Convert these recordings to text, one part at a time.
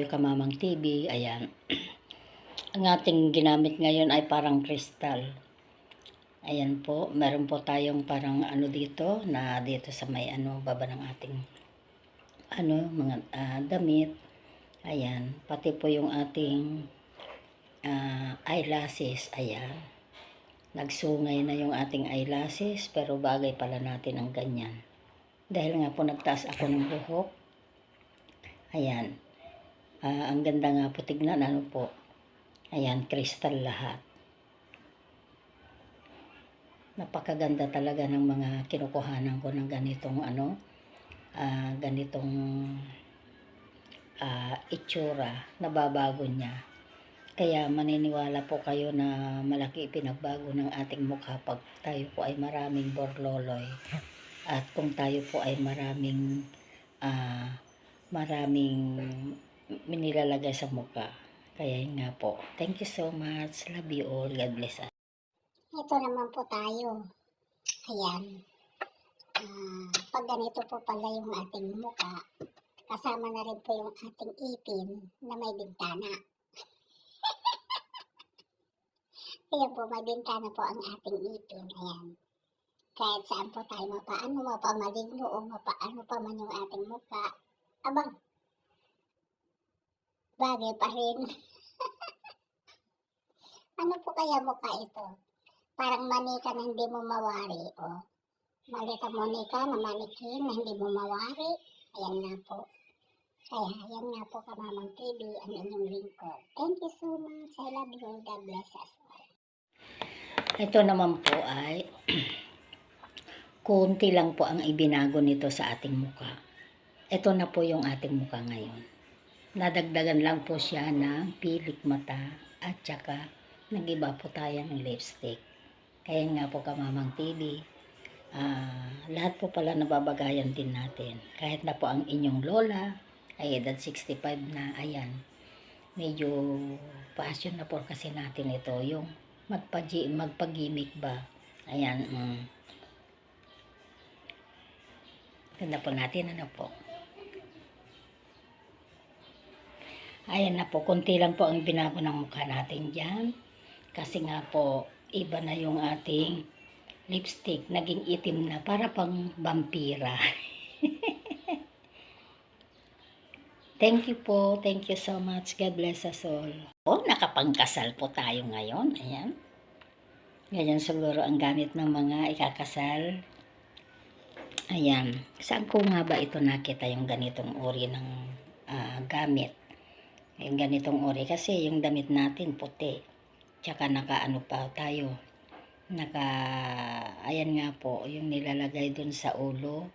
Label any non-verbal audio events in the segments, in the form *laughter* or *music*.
tayo kamamang TV. Ayan. *clears throat* Ang ating ginamit ngayon ay parang kristal. Ayan po. Meron po tayong parang ano dito na dito sa may ano baba ng ating ano mga ah, damit. Ayan. Pati po yung ating ah, eyelashes. Ayan. Nagsungay na yung ating eyelashes pero bagay pala natin ang ganyan. Dahil nga po nagtaas ako ng buhok. Ayan. Ah, ang ganda nga po tignan. Ano po? Ayan, kristal lahat. Napakaganda talaga ng mga kinukuhanan ko ng ganitong ano, ah, ganitong ah, itsura. Nababago niya. Kaya maniniwala po kayo na malaki pinagbago ng ating mukha pag tayo po ay maraming borloloy. At kung tayo po ay maraming ah, maraming minilalagay sa mukha. Kaya yun nga po. Thank you so much. Love you all. God bless us. Ito naman po tayo. Ayan. Ah, pag ganito po pala yung ating muka, kasama na rin po yung ating ipin na may bintana. *laughs* Ayan po, may bintana po ang ating ipin. Ayan. Kahit saan po tayo mapaano, mapamaligno o mapaano pa man yung ating muka. Abang, bagay pa rin. *laughs* ano po kaya mukha ito? parang manika na hindi mo mawari, o. Malika monika na manikin na hindi mo mawari. Ayan nga po. Kaya, ayan nga po kamamang TV, ang inyong lingkod. Thank you so much. I love you. God bless us all. Ito naman po ay *clears throat* kunti lang po ang ibinago nito sa ating mukha. Ito na po yung ating mukha ngayon. Nadagdagan lang po siya ng pilik mata at saka nag-iba po tayo ng lipstick. Kaya nga po kamamang TV, ah, lahat po pala nababagayan din natin. Kahit na po ang inyong lola ay edad 65 na, ayan, medyo passion na po kasi natin ito, yung magpaji, magpagimik ba. Ayan, mm. Ganda po natin, ano po. Ayan na po, konti lang po ang binago ng mukha natin dyan. Kasi nga po, iba na yung ating lipstick. Naging itim na, para pang vampira. *laughs* Thank you po. Thank you so much. God bless us all. Oh, nakapangkasal po tayo ngayon. Ayan. Ganyan siguro ang gamit ng mga ikakasal. Ayan. Saan ko nga ba ito nakita yung ganitong uri ng ah, gamit? Yung ganitong uri. Kasi yung damit natin puti. Tsaka nakaano pa tayo. Naka, ayan nga po, yung nilalagay dun sa ulo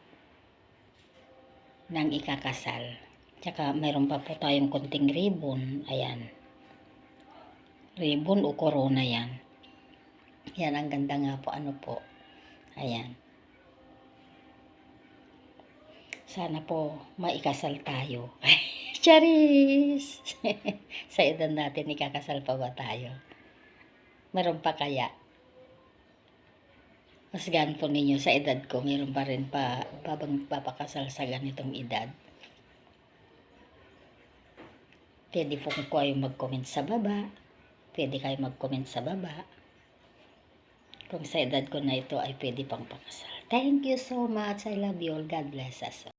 ng ikakasal. Tsaka mayroon pa po tayong konting ribbon. Ayan. Ribbon o corona yan. Yan, ang ganda nga po. Ano po. Ayan. Sana po maikasal tayo. *laughs* Charis! *laughs* Sa edad natin, ikakasal pa ba tayo? Meron pa kaya? Mas gaan po ninyo sa edad ko, meron pa rin pa babang papakasal sa ganitong edad. Pwede po kung kayo mag-comment sa baba. Pwede kayo mag-comment sa baba. Kung sa edad ko na ito ay pwede pang pakasal. Thank you so much. I love you all. God bless us.